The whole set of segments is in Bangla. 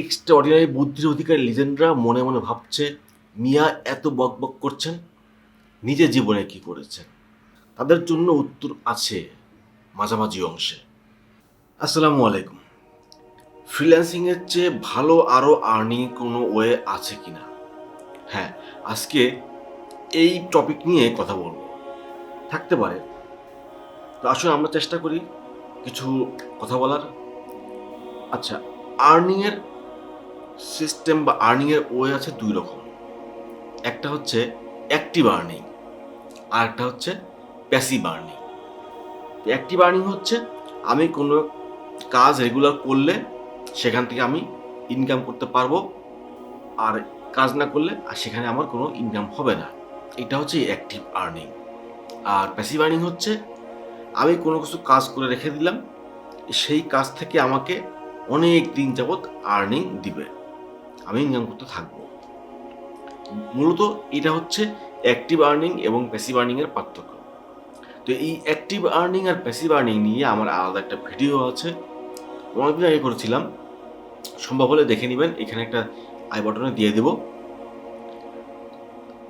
এক্সট্রা অর্ডিনারি বুদ্ধির অধিকারী লিজেন্ডরা মনে মনে ভাবছে, মিয়া এত বক বক করছেন, নিজের জীবনে কি করেছেন? তাদের জন্য উত্তর আছে মাঝামাঝি অংশে। আসসালামু আলাইকুম। ফ্রিল্যান্সিংয়ের চেয়ে ভালো আরও আর্নিং কোনো ওয়ে আছে কি না? হ্যাঁ আজকে এই টপিক নিয়ে কথা বলব। থাকতে পারে। তো আসলে আমরা চেষ্টা করি কিছু কথা বলার। আচ্ছা আর্নিংয়ের সিস্টেম বা আর্নিংয়ের ওয়ে আছে দুই রকম। একটা হচ্ছে অ্যাক্টিভ আর্নিং আর একটা হচ্ছে প্যাসিভ আর্নিং অ্যাক্টিভ আর্নিং হচ্ছে আমি কোনো কাজ রেগুলার করলে সেখান থেকে আমি ইনকাম করতে পারব, আর কাজ না করলে আর সেখানে আমার কোনো ইনকাম হবে না। এটা হচ্ছে অ্যাক্টিভ আর্নিং আর প্যাসিভ আর্নিং হচ্ছে আমি কোনো কিছু কাজ করে রেখে দিলাম, সেই কাজ থেকে আমাকে অনেক দিন যাবৎ আর্নিং দিবে। আমি ইনকাম করতে থাকব। মূলত এটা হচ্ছে অ্যাক্টিভ আর্নিং এবং প্যাসিভ আর্নিংয়ের পার্থক্য। তো এই অ্যাক্টিভ আর্নিং আর প্যাসিভ আর্নিং নিয়ে আমার আলাদা একটা ভিডিও আছে। অনেকদিন আগে করেছিলাম। সম্ভব হলে দেখে নেবেন। এখানে একটা আই বটনে দিয়ে দেব।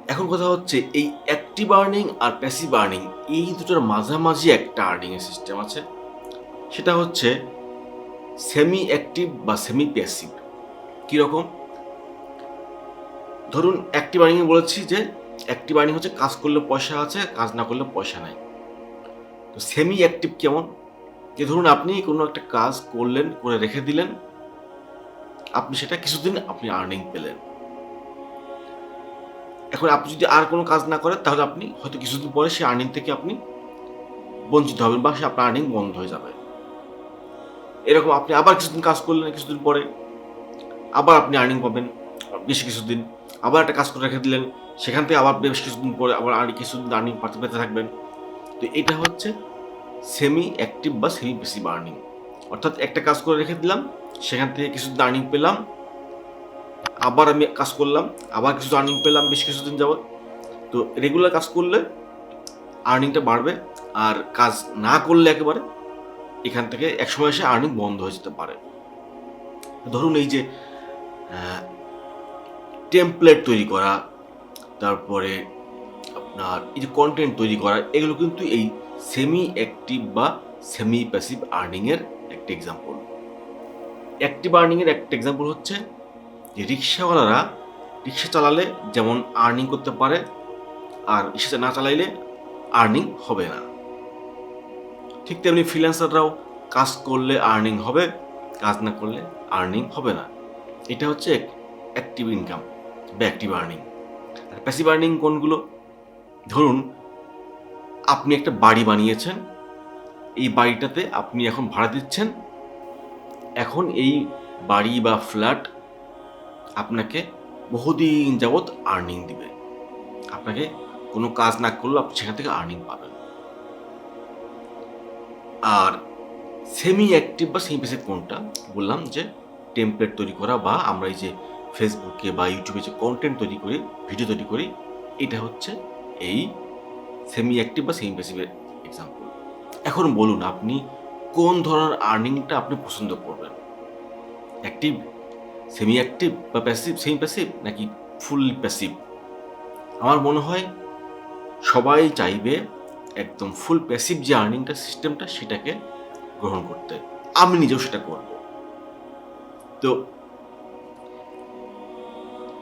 এখন কথা হচ্ছে এই অ্যাক্টিভ আর্নিং আর প্যাসিভ আর্নিং এই দুটোর মাঝামাঝি একটা আর্নিংয়ের সিস্টেম আছে। সেটা হচ্ছে সেমি অ্যাক্টিভ বা সেমি প্যাসিভ কীরকম? ধরুন অ্যাক্টিভ আর্নিং বলেছি যে অ্যাক্টিভ আর্নিং হচ্ছে কাজ করলে পয়সা আছে, কাজ না করলে পয়সা নাই। তো সেমি অ্যাক্টিভ কেমন? যে ধরুন, আপনি কোনো একটা কাজ করলেন, করে রেখে দিলেন, আপনি সেটা কিছুদিন আপনি আর্নিং পেলেন। এখন আপনি যদি আর কোনো কাজ না করেন, তাহলে আপনি হয়তো কিছুদিন পরে সেই আর্নিং থেকে আপনি বঞ্চিত হবেন বা সে আপনার আর্নিং বন্ধ হয়ে যাবে। এরকম আপনি আবার কিছুদিন কাজ করলেন কিছুদিন পরে, আবার আপনি আর্নিং পাবেন বেশি কিছুদিন। আবার একটা কাজ করে রেখে দিলেন, সেখান থেকে আবার বেশ কিছুদিন পরে আবার আর কিছুদিন আর্নিং পাতে পেতে থাকবেন। তো এটা হচ্ছে সেমি অ্যাক্টিভ বা সেমি বেসিভ আর্নিং অর্থাৎ একটা কাজ করে রেখে দিলাম, সেখান থেকে কিছু আর্নিং পেলাম, আবার আমি কাজ করলাম, আবার কিছু আর্নিং পেলাম বেশ কিছুদিন যাবত তো রেগুলার কাজ করলে আর্নিংটা বাড়বে, আর কাজ না করলে একেবারে এখান থেকে একসময় এসে আর্নিং বন্ধ হয়ে যেতে পারে। ধরুন এই যে টেমপ্লেট তৈরি করা, তারপরে আপনার এই যে কন্টেন্ট তৈরি করা, এগুলো কিন্তু এই সেমি অ্যাক্টিভ বা সেমি প্যাসিভ আর্নিংয়ের একটা এক্সাম্পল অ্যাক্টিভ আর্নিংয়ের একটা এক্সাম্পল হচ্ছে যে রিক্সাওয়ালারা রিক্সা চালালে যেমন আর্নিং করতে পারে, আর রিক্সা না চালাইলে আর্নিং হবে না। ঠিক তেমনি ফ্রিল্যান্সাররাও কাজ করলে আর্নিং হবে, কাজ না করলে আর্নিং হবে না। এটা হচ্ছে অ্যাক্টিভ ইনকাম বা অ্যাক্টিভ আর্নিং আর প্যাসিভ আর্নিং কোনগুলো? ধরুন, আপনি একটা বাড়ি বানিয়েছেন, এই বাড়িটাতে আপনি এখন ভাড়া দিচ্ছেন। এখন এই বাড়ি বা ফ্ল্যাট আপনাকে বহুদিন যাবৎ আর্নিং দিবে। আপনাকে কোনো কাজ না করলেও আপনি সেখান থেকে আর্নিং পাবেন। আর সেমি অ্যাক্টিভ বা সেমি প্যাসিভ কোনটা? বললাম যে টেমপ্লেট তৈরি করা বা আমরা এই যে ফেসবুকে বা ইউটিউবে যে কন্টেন্ট তৈরি করি ভিডিও তৈরি করি, এটা হচ্ছে এই সেমি অ্যাক্টিভ বা সেমি প্যাসিভের এক্সাম্পল এখন বলুন আপনি কোন ধরনের আর্নিংটা আপনি পছন্দ করবেন? অ্যাক্টিভ সেমি অ্যাক্টিভ বা প্যাসিভ সেমি প্যাসিভ নাকি ফুল প্যাসিভ আমার মনে হয় সবাই চাইবে একদম ফুল প্যাসিভ যে আর্নিংটা সিস্টেমটা সেটাকে গ্রহণ করতে। আমি নিজেও সেটা করব। তো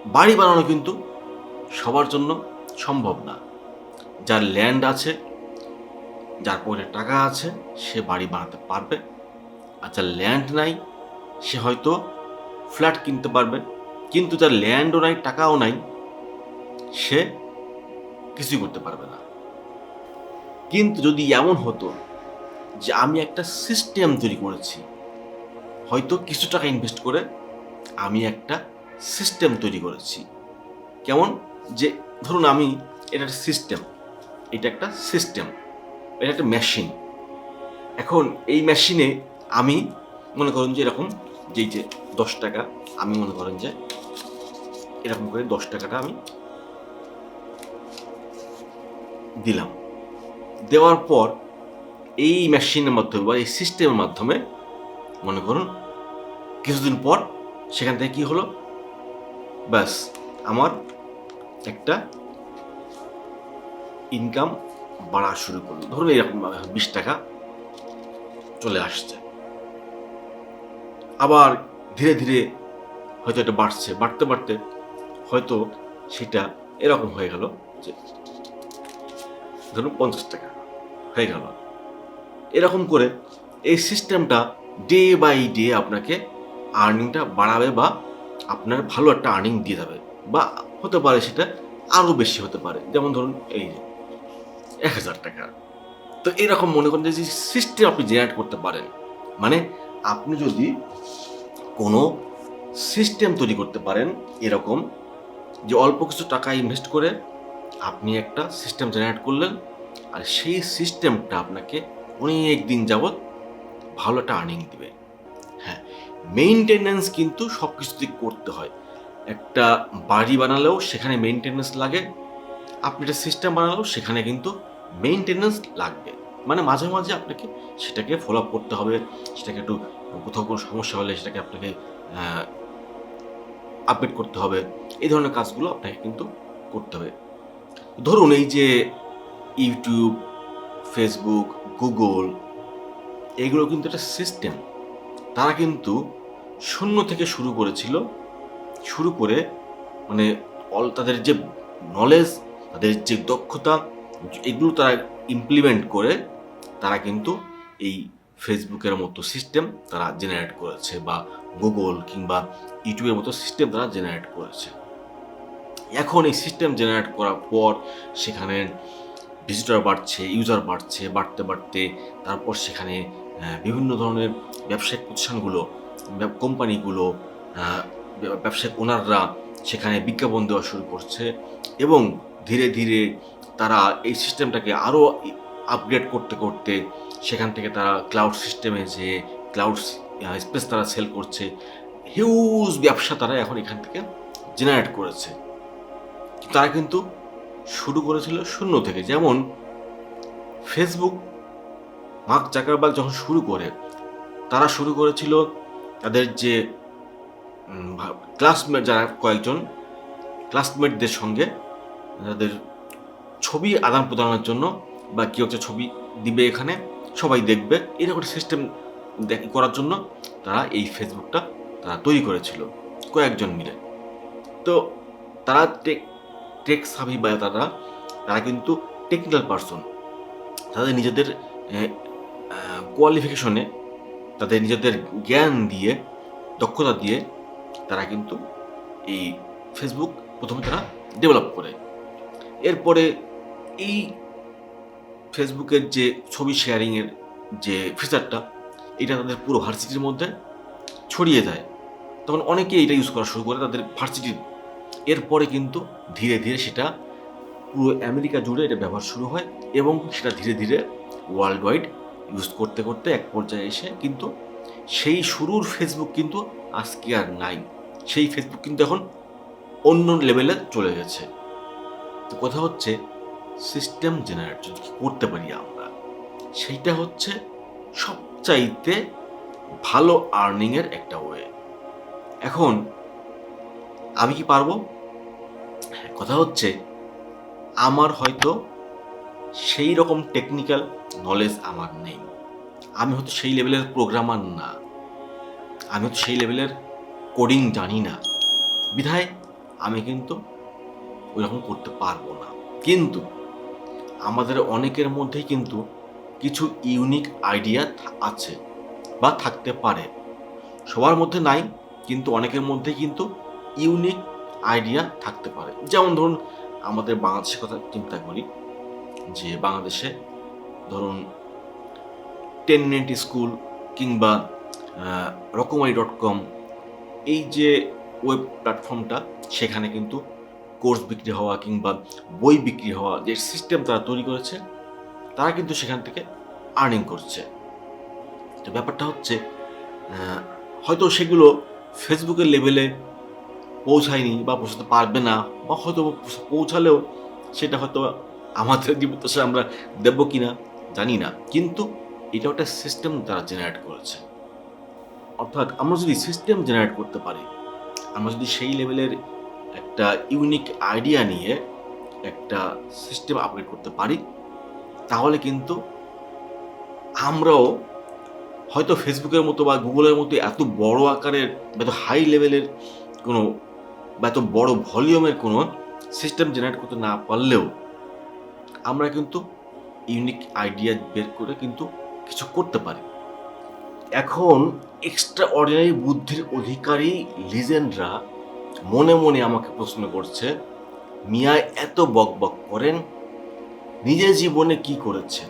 বাড়ি বানানো কিন্তু সবার জন্য সম্ভব না। যার ল্যান্ড আছে, যার পকেটে টাকা আছে, সে বাড়ি বানাতে পারবে। আর যার ল্যান্ড নাই, সে হয়তো ফ্ল্যাট কিনতে পারবে। কিন্তু যার ল্যান্ডও নাই, টাকাও নাই, সে কিছুই করতে পারবে না। কিন্তু যদি এমন হতো যে আমি একটা সিস্টেম তৈরি করেছি, হয়তো কিছু টাকা ইনভেস্ট করে আমি একটা সিস্টেম তৈরি করেছি। কেমন? যে ধরুন আমি এটা একটা সিস্টেম এটা একটা সিস্টেম এটা একটা মেশিন এখন এই মেশিনে আমি মনে করেন যে এরকম যেই যে দশ টাকা, আমি মনে করেন যে এরকম করে দশ টাকাটা আমি দিলাম। দেওয়ার পর এই মেশিনের মাধ্যমে বা এই সিস্টেমের মাধ্যমে মনে করুন কিছুদিন পর সেখান থেকে কী হলো? ব্যাস, আমার একটা ইনকাম বাড়া শুরু করল। ধরুন এরকম বিশ টাকা চলে আসছে। আবার ধীরে ধীরে হয়তো এটা বাড়ছে, বাড়তে বাড়তে হয়তো সেটা এরকম হয়ে গেল যে ধরুন পঞ্চাশ টাকা হয়ে গেল। এরকম করে এই সিস্টেমটা ডে বাই ডে আপনাকে আর্নিংটা বাড়াবে বা আপনার ভালো একটা আর্নিং দিয়ে যাবে। বা হতে পারে সেটা আরও বেশি হতে পারে। যেমন ধরুন এই যে এক হাজার টাকা। তো এরকম মনে করেন যে সিস্টেম আপনি জেনারেট করতে পারেন। মানে আপনি যদি কোনো সিস্টেম তৈরি করতে পারেন এরকম যে অল্প কিছু টাকা ইনভেস্ট করে আপনি একটা সিস্টেম জেনারেট করলেন, আর সেই সিস্টেমটা আপনাকে অনেক দিন যাবৎ ভালো একটা আর্নিং দিবে। মেইনটেনেন্স কিন্তু সব কিছুতেই করতে হয়। একটা বাড়ি বানালেও সেখানে মেইনটেনেন্স লাগে, আপনি একটা সিস্টেম বানালেও সেখানে কিন্তু মেইনটেনেন্স লাগবে। মানে মাঝে মাঝে আপনাকে সেটাকে ফলো আপ করতে হবে, সেটাকে একটু কোথাও কোনো সমস্যা হলে সেটাকে আপনাকে আপডেট করতে হবে। এই ধরনের কাজগুলো আপনাকে কিন্তু করতে হবে। ধরুন এই যে ইউটিউব ফেসবুক গুগল এগুলো কিন্তু একটা সিস্টেম তারা কিন্তু শূন্য থেকে শুরু করেছিল। শুরু করে মানে অল তাদের যে নলেজ তাদের যে দক্ষতা, এগুলো তারা ইমপ্লিমেন্ট করে, তারা কিন্তু এই ফেসবুকের মতো সিস্টেম তারা জেনারেট করেছে বা গুগল কিংবা ইউটিউবের মতো সিস্টেম তারা জেনারেট করেছে। এখন এই সিস্টেম জেনারেট করার পর সেখানে ভিজিটর বাড়ছে ইউজার বাড়ছে, বাড়তে বাড়তে তারপর সেখানে বিভিন্ন ধরনের ব্যবসায়িক প্রতিষ্ঠানগুলো কোম্পানিগুলো ব্যবসায়িক ওনাররা সেখানে বিজ্ঞাপন দেওয়া শুরু করছে এবং ধীরে ধীরে তারা এই সিস্টেমটাকে আরও আপগ্রেড করতে করতে সেখান থেকে তারা ক্লাউড সিস্টেমে যে ক্লাউড স্পেস তারা সেল করছে, হিউজ ব্যবসা তারা এখন এখান থেকে জেনারেট করেছে। তারা কিন্তু শুরু করেছিল শূন্য থেকে। যেমন ফেসবুক, মার্ক জাকারবার্গ যখন শুরু করে, তারা শুরু করেছিল তাদের যে ক্লাসমেট যারা কয়েকজন ক্লাসমেটদের সঙ্গে তাদের ছবি আদান প্রদানের জন্য বা কেউ হচ্ছে ছবি দিবে এখানে, সবাই দেখবে। এরকম সিস্টেম করার জন্য তারা এই ফেসবুকটা তারা তৈরি করেছিল, কয়েকজন মিলে। তো তারা টেক টেক সাবি বা তারা তারা কিন্তু টেকনিক্যাল পারসন তাদের নিজেদের কোয়ালিফিকেশনে তাদের নিজেদের জ্ঞান দিয়ে, দক্ষতা দিয়ে তারা কিন্তু এই ফেসবুক প্রথমে তারা ডেভেলপ করে। এরপরে এই ফেসবুকের যে ছবি শেয়ারিংয়ের যে ফিচারটা এটা তাদের পুরো ভার্সিটির মধ্যে ছড়িয়ে যায় তখন অনেকেই এটা ইউজ করা শুরু করে তাদের ভার্সিটির। এরপরে কিন্তু ধীরে ধীরে সেটা পুরো আমেরিকা জুড়ে এটা ব্যবহার শুরু হয় এবং সেটা ধীরে ধীরে ওয়ার্ল্ড ওয়াইড ইউজ করতে করতে এক পর্যায়ে এসে কিন্তু সেই শুরুর ফেসবুক কিন্তু আজকে আর নাই। সেই ফেসবুক কিন্তু এখন অন্য লেভেলে চলে গেছে। তো কথা হচ্ছে সিস্টেম জেনারেট যদি করতে পারি আমরা? সেইটা হচ্ছে সবচাইতে ভালো আর্নিংয়ের একটা ওয়ে এখন আমি কি পারব? হ্যাঁ, কথা হচ্ছে আমার হয়তো সেই রকম টেকনিক্যাল নলেজ আমার নেই। আমি হয়তো সেই লেভেলের প্রোগ্রামার না। আমি হয়তো সেই লেভেলের কোডিং জানি না। বিধায় আমি কিন্তু ওই রকম করতে পারব না। কিন্তু আমাদের অনেকের মধ্যেই কিন্তু কিছু ইউনিক আইডিয়া আছে বা থাকতে পারে। সবার মধ্যে নাই, কিন্তু অনেকের মধ্যে কিন্তু ইউনিক আইডিয়া থাকতে পারে। যেমন ধরুন, আমাদের বাংলাদেশের কথা চিন্তা করি। যে বাংলাদেশে ধরুন টেন স্কুল কিংবা রকমারি ডট কম, এই যে ওয়েব প্ল্যাটফর্মটা, সেখানে কিন্তু কোর্স বিক্রি হওয়া কিংবা বই বিক্রি হওয়া যে সিস্টেম তারা তৈরি করেছে, তারা কিন্তু সেখান থেকে আর্নিং করছে। তো ব্যাপারটা হচ্ছে হয়তো সেগুলো ফেসবুকের লেভেলে পৌঁছায়নি বা পৌঁছাতে পারবে না, বা হয়তো পৌঁছালেও সেটা হয়তো আমাদের জীবনদশা আমরা দেবো কি না জানি না, কিন্তু এটা একটা সিস্টেম তারা জেনারেট করেছে। অর্থাৎ আমরা যদি সিস্টেম জেনারেট করতে পারি, আমরা যদি সেই লেভেলের একটা ইউনিক আইডিয়া নিয়ে একটা সিস্টেম আপগ্রেড করতে পারি, তাহলে কিন্তু আমরাও হয়তো ফেসবুকের মতো বা গুগলের মতো এত বড় আকারের বা এত হাই লেভেলের কোনো বা এত বড় ভলিউমের কোনো সিস্টেম জেনারেট করতে না পারলেও আমরা কিন্তু ইউনিক আইডিয়া বের করে কিন্তু কিছু করতে পারি। এখন এক্সট্রা অর্ডিনারি বুদ্ধির অধিকারী লিজেন্ডরা মনে মনে আমাকে প্রশ্ন করছে, মিয়া, এত বকবক করেন, নিজের জীবনে কি করেছেন?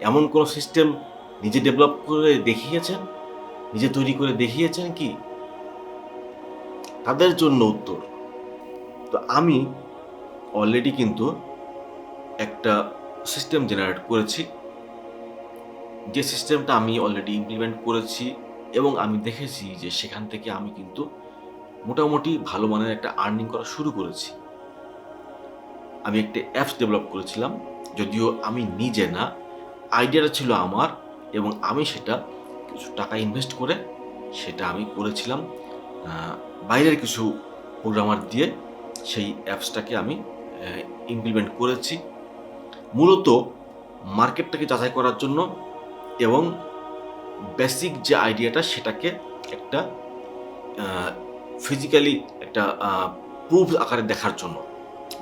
এমন কোনো সিস্টেম নিজে ডেভেলপ করে দেখিয়েছেন? নিজে তৈরি করে দেখিয়েছেন কি? তাদের জন্য উত্তর। তো আমি অলরেডি কিন্তু একটা সিস্টেম জেনারেট করেছি। যে সিস্টেমটা আমি অলরেডি ইমপ্লিমেন্ট করেছি এবং আমি দেখেছি যে সেখান থেকে আমি কিন্তু মোটামুটি ভালো মানের একটা আর্নিং করা শুরু করেছি। আমি একটা অ্যাপস ডেভেলপ করেছিলাম, যদিও আমি নিজে না আইডিয়াটা ছিল আমার এবং আমি সেটা কিছু টাকা ইনভেস্ট করে সেটা আমি করেছিলাম বাইরের কিছু প্রোগ্রামার দিয়ে সেই অ্যাপসটাকে আমি ইমপ্লিমেন্ট করেছি। মূলত মার্কেটটাকে যাচাই করার জন্য এবং বেসিক যে আইডিয়াটা সেটাকে একটা ফিজিক্যালি একটা প্রুফ আকারে দেখার জন্য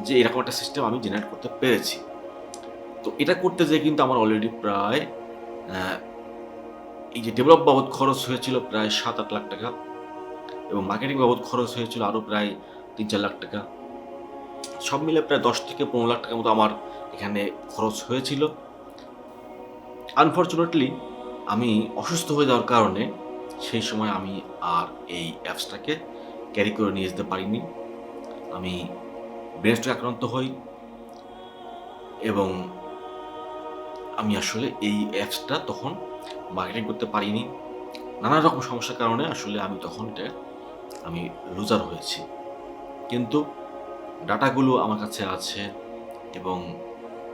যে এরকম একটা সিস্টেম আমি জেনারেট করতে পেরেছি। তো এটা করতে যেয়ে কিন্তু আমার অলরেডি প্রায় এই যে ডেভেলপ বাবদ খরচ হয়েছিল প্রায় সাত আট লাখ টাকা এবং মার্কেটিং বাবদ খরচ হয়েছিল আরও প্রায় তিন চার লাখ টাকা। সব মিলে প্রায় দশ থেকে পনেরো লাখ টাকার মতো আমার এখানে খরচ হয়েছিল। আনফর্চুনেটলি আমি অসুস্থ হয়ে যাওয়ার কারণে সেই সময় আমি আর এই অ্যাপসটাকে ক্যারি করে নিয়ে যেতে পারিনি। আমি ব্রেস্টে আক্রান্ত হই এবং আমি আসলে এই অ্যাপসটা তখন মার্কেটিং করতে পারিনি। নানা রকম সমস্যার কারণে আসলে আমি তখন এটা আমি লুজার হয়েছি। কিন্তু ডাটাগুলো আমার কাছে আছে এবং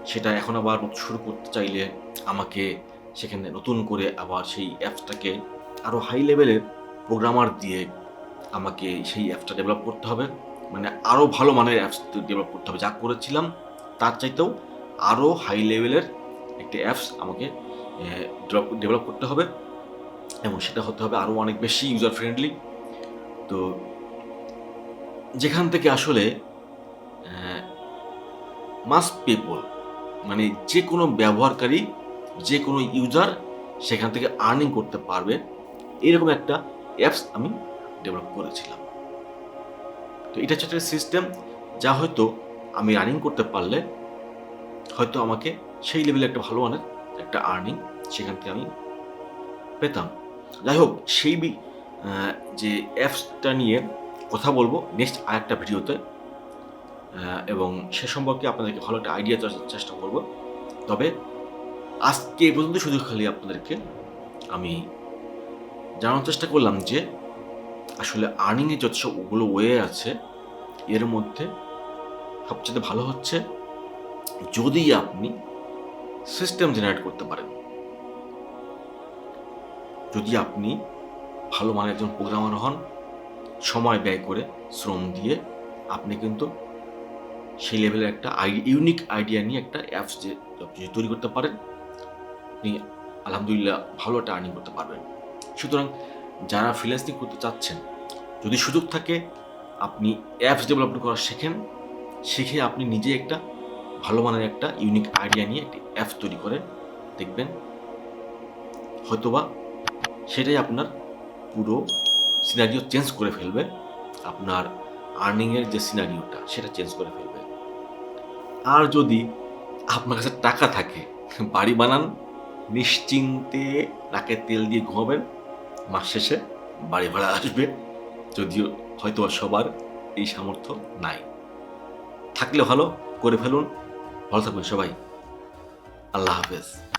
সেটা এখন আবার শুরু করতে চাইলে আমাকে সেখানে নতুন করে আবার সেই অ্যাপসটাকে আরও হাই লেভেলের প্রোগ্রামার দিয়ে আমাকে সেই অ্যাপসটা ডেভেলপ করতে হবে। মানে আরও ভালো মানের অ্যাপস ডেভেলপ করতে হবে। যা করেছিলাম, তার চাইতেও আরও হাই লেভেলের একটি অ্যাপস আমাকে ডেভেলপ করতে হবে। এবং সেটা হতে হবে আরও অনেক বেশি ইউজার ফ্রেন্ডলি তো যেখান থেকে আসলে মাস পিপল মানে যে কোনো ব্যবহারকারী যে কোনো ইউজার সেখান থেকে আর্নিং করতে পারবে। এরকম একটা অ্যাপস আমি ডেভেলপ করেছিলাম। তো এটা হচ্ছে একটা সিস্টেম যা হয়তো আমি রানিং করতে পারলে হয়তো আমাকে সেই লেভেলে একটা ভালো মানের একটা আর্নিং সেখান থেকে আমি পেতাম। যাই হোক সেই যে অ্যাপসটা নিয়ে কথা বলব নেক্সট আরেকটা ভিডিওতে আহ, এবং সে সম্পর্কে আপনাদেরকে ভালো একটা আইডিয়া দেওয়ার চেষ্টা করব। তবে আজকে এই পর্যন্ত শুধু খালি আপনাদেরকে আমি জানার চেষ্টা করলাম যে আসলে আর্নিংয়ের যত সবগুলো ওয়ে আছে, এর মধ্যে সবচেয়ে ভালো হচ্ছে যদি আপনি সিস্টেম জেনারেট করতে পারেন। যদি আপনি ভালো মানের একজন প্রোগ্রামার হন, সময় ব্যয় করে শ্রম দিয়ে আপনি কিন্তু সেই লেভেলের একটা ইউনিক আইডিয়া নিয়ে একটা অ্যাপস যে যদি তৈরি করতে পারেন আপনি আলহামদুলিল্লাহ ভালো একটা আর্নিং করতে পারবেন। সুতরাং যারা ফ্রিল্যান্সিং করতে চাচ্ছেন, যদি সুযোগ থাকে, আপনি অ্যাপস ডেভেলপমেন্ট করা শেখেন, শিখে আপনি নিজে একটা ভালো মানের একটা ইউনিক আইডিয়া নিয়ে একটি অ্যাপস তৈরি করেন, দেখবেন হয়তোবা সেটাই আপনার পুরো সিনারিও চেঞ্জ করে ফেলবে, আপনার আর্নিংয়ের যে সিনারিওটা সেটা চেঞ্জ করে ফেলবে। আর যদি আপনার কাছে টাকা থাকে, বাড়ি বানান, নিশ্চিন্তে নাকে তেল দিয়ে ঘুমাবেন, মাস শেষে বাড়ি ভাড়া আসবে। যদিও হয়তো সবার এই সামর্থ্য নাই। থাকলে ভালো, করে ফেলুন। ভালো থাকবেন সবাই। আল্লাহ হাফেজ।